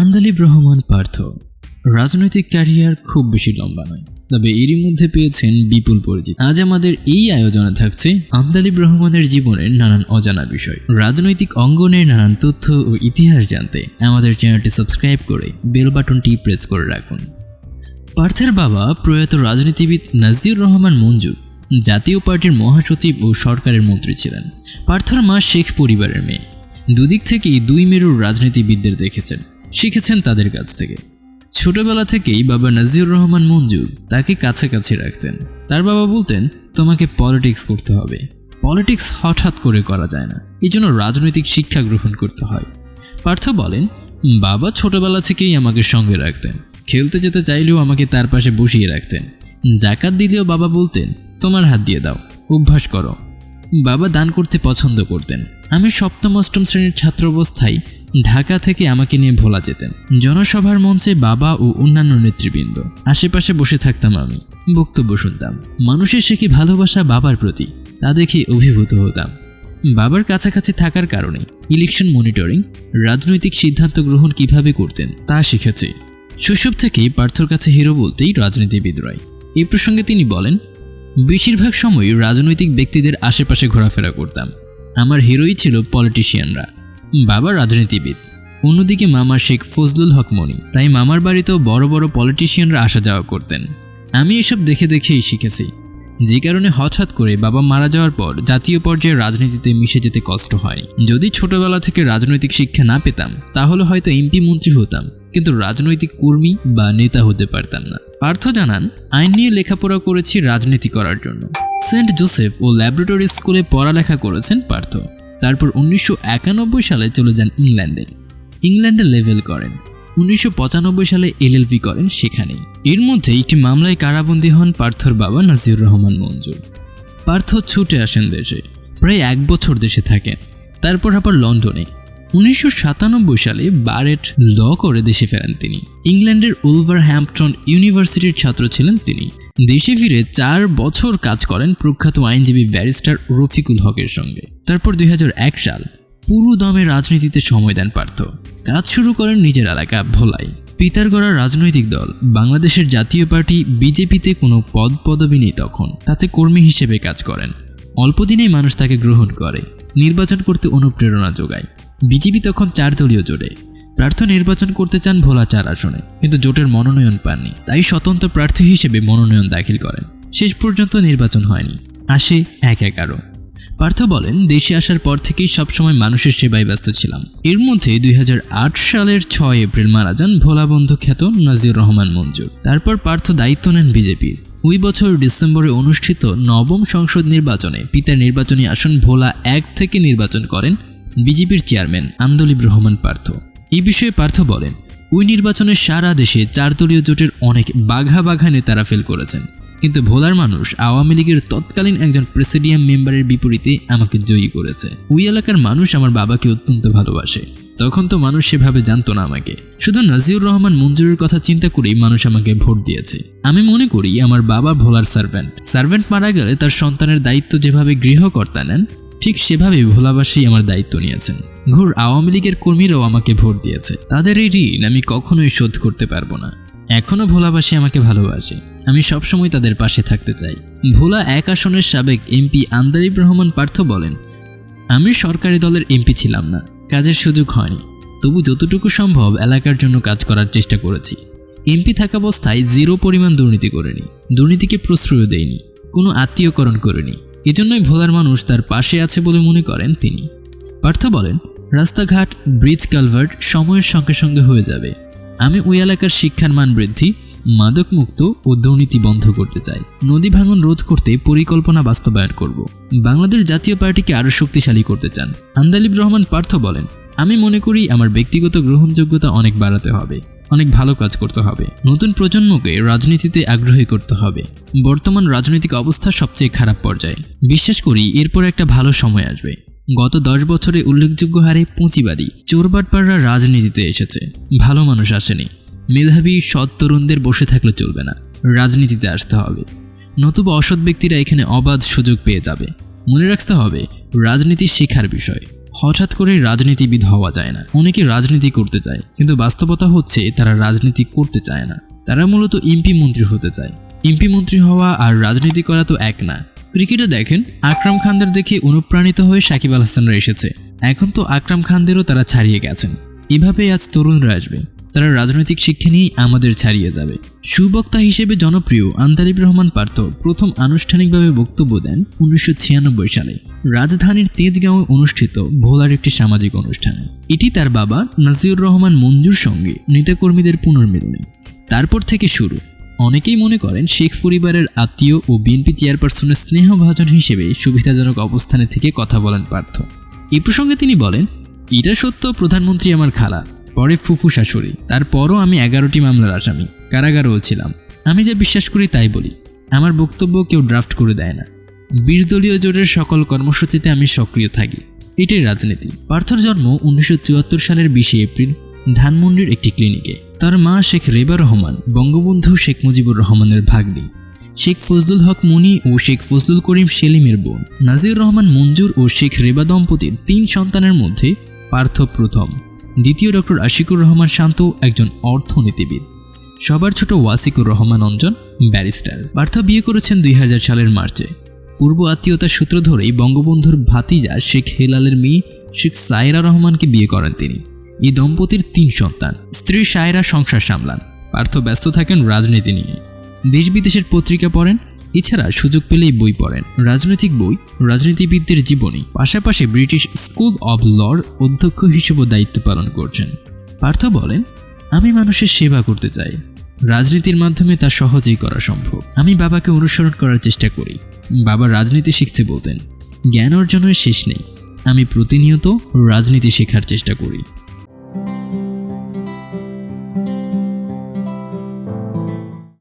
আন্দালিব রহমান পার্থ। রাজনৈতিক ক্যারিয়ার খুব বেশি লম্বা নয়, তবে এরই মধ্যে পেয়েছেন বিপুল পরিচিতি। আজ আমাদের এই আয়োজনে থাকছে আন্দালিব রহমানের জীবনের নানান অজানা বিষয়, রাজনৈতিক অঙ্গনের নানান তথ্য ও ইতিহাস জানতে। আমাদের চ্যানেলটি সাবস্ক্রাইব করে বেল বাটনটি প্রেস করে রাখুন। পার্থের বাবা প্রয়াত রাজনীতিবিদ নাজিউর রহমান মঞ্জু জাতীয় পার্টির মহাসচিব ও সরকারের মন্ত্রী ছিলেন। পার্থর মা শেখ পরিবারের মেয়ে। দুদিক থেকেই দুই মেরুর রাজনীতিবিদদের দেখেছেন। শিখেছেন তাদের কাছ থেকে। ছোটবেলা থেকেই বাবা নাজিউর রহমান মঞ্জুর তাকে কাছাকাছি রাখতেন। তার বাবা বলতেন, তোমাকে পলিটিক্স করতে হবে। পলিটিক্স হঠাৎ করে করা যায় না। এই জন্য রাজনৈতিক শিক্ষা গ্রহণ করতে হয়। পার্থ বলেন, বাবা ছোটবেলা থেকেই আমাকে সঙ্গে রাখতেন। খেলতে যেতে চাইলেও আমাকে তার পাশে বসিয়ে রাখতেন। জাকাত দিলেও বাবা বলতেন, তোমার হাত দিয়ে দাও, অভ্যাস করো। বাবা দান করতে পছন্দ করতেন। আমি সপ্তম, অষ্টম শ্রেণির ছাত্র অবস্থায় ঢাকা থেকে আমাকে নিয়ে ভোলা যেতেন। জনসভার মঞ্চে বাবা ও অন্যান্য নেতৃবৃন্দ। আশেপাশে বসে থাকতাম আমি। বক্তব্য শুনতাম। মানুষের সে কি ভালোবাসা বাবার প্রতি, তা দেখে অভিভূত হতাম। বাবার কাছাকাছি থাকার কারণে ইলেকশন মনিটরিং রাজনৈতিক সিদ্ধান্ত গ্রহণ কীভাবে করতেন, তা শিখেছি। শৈশব থেকেই পার্থর কাছে হিরো বলতেই রাজনীতিবিদরাই। এই প্রসঙ্গে তিনি বলেন, বেশিরভাগ সময় রাজনৈতিক ব্যক্তিদের আশেপাশে ঘোরাফেরা করতাম। আমার হিরোই ছিল পলিটিশিয়ানরা বাবা রাজনীতিবিদ। অন্যদিকে মামা শেখ ফজলুল হক মনি। তাই মামার বাড়িতেও বড় বড় পলিটিশিয়ানরা আসা যাওয়া করতেন। আমি এসব দেখে দেখেই শিখেছি। যে কারণে হঠাৎ করে বাবা মারা যাওয়ার পর জাতীয় পর্যায়ে রাজনীতিতে মিশে যেতে কষ্ট হয়। যদি ছোটবেলা থেকে রাজনৈতিক শিক্ষা না পেতাম, তাহলে হয়তো এমপি মন্ত্রী হতাম। কিন্তু রাজনৈতিক কর্মী বা নেতা হতে পারতাম না। পার্থ জানান, আইন নিয়ে লেখাপড়া করেছি রাজনীতি করার জন্য। সেন্ট জোসেফ ও ল্যাবরেটরি স্কুলে পড়ালেখা করেছেন পার্থ। তারপর উনিশশো একানব্বই সালে চলে যান ইংল্যান্ডে। ইংল্যান্ডে লেভেল করেন। উনিশশো পঁচানব্বই সালে এলএলবি করেন সেখানেই এর মধ্যে একটি মামলায় কারাবন্দী হন পার্থর বাবা নাজিউর রহমান মঞ্জুর। পার্থ ছুটে আসেন দেশে। প্রায় এক বছর দেশে থাকেন। তারপর আবার লন্ডনে। উনিশশো সাতানব্বই সালে বারেট ল করে দেশে ফেরেন তিনি। ইংল্যান্ডের উলভার হ্যাম্পটন ইউনিভার্সিটির ছাত্র ছিলেন তিনি। দেশে ফিরে চার বছর কাজ করেন প্রখ্যাত আইনজীবী ব্যারিস্টার রফিকুল হকের সঙ্গে। তারপর দুই হাজার এক সাল পুরো দমে রাজনীতিতে সময় দেন পার্থ। কাজ শুরু করেন নিজের এলাকা ভোলাই পিতার গড়া রাজনৈতিক দল, বাংলাদেশের জাতীয় পার্টি, বিজেপিতে কোনো পদ পদবি নেই তখন। তাতে কর্মী হিসেবে কাজ করেন। অল্প দিনেই মানুষ তাকে গ্রহণ করে। নির্বাচন করতে অনুপ্রেরণা যোগায়। বিজেপি তখন চার দলীয় জোটে। প্রার্থী নির্বাচন করতে চান ভোলা চার আসনে, কিন্তু জোটের মনোনয়ন পাননি, তাই স্বতন্ত্র প্রার্থী হিসেবে মনোনয়ন দাখিল করেন। শেষ পর্যন্ত নির্বাচন হয়নি, আসে এক এগারো। পার্থ বলেন, দেশে আসার পর থেকেই সবসময় মানুষের সেবায় ব্যস্ত ছিলাম। এর মধ্যে দুই হাজার আট সালের ছয় এপ্রিল মারা যান ভোলাবন্ধু খ্যাত নাজির রহমান মঞ্জুর। তারপর পার্থ দায়িত্ব নেন বিজেপির। ওই বছর ডিসেম্বরে অনুষ্ঠিত নবম সংসদ নির্বাচনে পিতার নির্বাচনী আসন ভোলা এক থেকে নির্বাচন করেন বিজেপির চেয়ারম্যান আন্দোলিব রহমান পার্থ। এই বিষয়ে পার্থ বলেন, ওই নির্বাচনে সারা দেশে চার দলীয় জোটের অনেক বাঘা বাঘা নেতারা ফেল করেছেন। কিন্তু ভোলার মানুষ আওয়ামী লীগের তৎকালীন একজন প্রেসিডিয়াম মেম্বারের বিপরীতে আমাকে জয়ী করেছে। ওই এলাকার মানুষ আমার বাবাকে অত্যন্ত ভালোবাসে। তখন তো মানুষ সেভাবে জানতো না আমাকে। শুধু নাজিউর রহমান মঞ্জুরের কথা চিন্তা করেই মানুষ আমাকে ভোট দিয়েছে। আমি মনে করি আমার বাবা ভোলার সার্ভেন্ট। সার্ভেন্ট মারা গেলে তার সন্তানের দায়িত্ব যেভাবে গৃহকর্তা নেন, ঠিক সেভাবেই ভোলাবাসী আমার দায়িত্ব নিয়েছেন। ঘোর, আওয়ামী লীগের কর্মীরাও আমাকে ভোট দিয়েছে। তাদের এই ঋণ আমি কখনোই শোধ করতে পারব না। এখনও ভোলাবাসী আমাকে ভালোবাসে। আমি সবসময় তাদের পাশে থাকতে চাই। ভোলা এক আসনের সাবেক এমপি আন্দারিব রহমান পার্থ বলেন, আমি সরকারি দলের এমপি ছিলাম না। কাজের সুযোগ হয়নি। তবু যতটুকু সম্ভব এলাকার জন্য কাজ করার চেষ্টা করেছি। এমপি থাকা অবস্থায় জিরো পরিমাণ দুর্নীতি করেনি। দুর্নীতিকে প্রশ্রয় দেয়নি কোনো আত্মীয়করণ করেনি। এজন্যই ভোলার মানুষ তার পাশে আছে বলে মনে করেন তিনি। পার্থ বলেন রাস্তাঘাট ব্রিজ কালভার্ট সময়ের সঙ্গে সঙ্গে হয়ে যাবে। আমি ওই এলাকার শিক্ষার মান বৃদ্ধি মাদকমুক্ত ও দুর্নীতি বন্ধ করতে চাই। নদী ভাঙন রোধ করতে পরিকল্পনা বাস্তবায়ন করব। বাংলাদেশ জাতীয় পার্টিকে আরও শক্তিশালী করতে চান। আন্দালিব রহমান পার্থ বলেন, আমি মনে করি আমার ব্যক্তিগত গ্রহণযোগ্যতা অনেক বাড়াতে হবে, অনেক ভালো কাজ করতে হবে। নতুন প্রজন্মকে রাজনীতিতে আগ্রহী করতে হবে। বর্তমান রাজনৈতিক অবস্থা সবচেয়ে খারাপ পর্যায়ে। বিশ্বাস করি, এরপর একটা ভালো সময় আসবে। গত দশ বছরে উল্লেখযোগ্য হারে পুঁচিবাদী চোরবাটপাড়রা রাজনীতিতে এসেছে। ভালো মানুষ আসেনি। মেধাবী, সৎ তরুণদের বসে থাকলে চলবে না। রাজনীতিতে আসতে হবে। নতুবা অসৎ ব্যক্তিরা এখানে অবাধ সুযোগ পেয়ে যাবে। মনে রাখতে হবে, রাজনীতি শেখার বিষয়। হঠাৎ করে রাজনীতিবিদ হওয়া যায় না। অনেকে রাজনীতি করতে চায়, কিন্তু বাস্তবতা হচ্ছে তারা রাজনীতি করতে চায় না। তারা মূলত এমপি মন্ত্রী হতে চায়। এমপি মন্ত্রী হওয়া আর রাজনীতি করা তো এক না। ক্রিকেটে দেখেন, আকরাম খানদের দেখে অনুপ্রাণিত হয়ে সাকিব আল হাসানরা এসেছে। এখন তো আকরাম খানদেরও তারা ছাড়িয়ে গেছেন। এভাবেই আজ তরুণরা আসবে। তারা রাজনৈতিক শিক্ষা নিয়েই আমাদের ছাড়িয়ে যাবে। সুবক্তা হিসেবে জনপ্রিয় আন্তারিব রহমান পার্থ প্রথম আনুষ্ঠানিকভাবে বক্তব্য দেন উনিশশো ছিয়ানব্বই সালে। রাজধানীর তেজগাঁওয়ে অনুষ্ঠিত ভোলার একটি সামাজিক অনুষ্ঠানে। এটি তার বাবা নাজিউর রহমান মঞ্জুর সঙ্গে নেতাকর্মীদের পুনর্মিলনী। তারপর থেকে শুরু। অনেকেই মনে করেন শেখ পরিবারের আত্মীয় ও বিএনপি চেয়ারপারসনের স্নেহভাজন হিসেবে সুবিধাজনক অবস্থানে থেকে কথা বলেন পার্থ। এ প্রসঙ্গে তিনি বলেন, এটা সত্য, প্রধানমন্ত্রী আমার খালা, পরে ফুফু শাশুড়ি, তারপরও আমি এগারোটি মামলার আসামি, কারাগারও ছিলাম। আমি যা বিশ্বাস করি তাই বলি। আমার বক্তব্য কেউ ড্রাফট করে দেয় না। বিশ দলীয় জোটের সকল কর্মসূচিতে আমি সক্রিয় থাকি। এটাই রাজনীতি। পার্থর জন্ম উনিশশো চুয়াত্তর সালের বিশে এপ্রিল ধানমন্ডির একটি ক্লিনিকে। তার মা শেখ রেবা রহমান, বঙ্গবন্ধু শেখ মুজিবুর রহমানের ভাগ্নি। শেখ ফজলুল হক মুনি ও শেখ ফজলুল করিম সেলিমের বোন। নাজির রহমান মঞ্জুর ও শেখ রেবা দম্পতির তিন সন্তানের মধ্যে পার্থ প্রথম। দ্বিতীয় ডক্টর আশিকুর রহমান শান্ত, একজন অর্থনীতিবিদ। সবার ছোট ওয়াসিকুর রহমান অঞ্জন, ব্যারিস্টার। পার্থ বিয়ে করেছেন দুই হাজার সালের মার্চে। পূর্ব আত্মীয়তার সূত্র ধরেই বঙ্গবন্ধুর ভাতিজা শেখ হেলালের মেয়ে শেখ সাইরা রহমানকে বিয়ে করেন তিনি। এই দম্পতির তিন সন্তান। স্ত্রী সায়রা সংসার সামলান, পার্থ ব্যস্ত থাকেন রাজনীতি নিয়ে। দেশ বিদেশের পত্রিকা পড়েন, এছাড়া সুযোগ পেলেই বই পড়েন। রাজনৈতিক বই, রাজনীতিবিদদের জীবনী, পাশাপাশি ব্রিটিশ স্কুল অব লর অধ্যক্ষ হিসেবে দায়িত্ব পালন করছেন। পার্থ বলেন, আমি মানুষের সেবা করতে চাই। রাজনীতির মাধ্যমে তা সহজেই করা সম্ভব। আমি বাবাকে অনুসরণ করার চেষ্টা করি। বাবা রাজনীতি শিখতে বলতেন। জ্ঞান অর্জনের শেষ নেই। আমি প্রতিনিয়ত রাজনীতি শেখার চেষ্টা করি।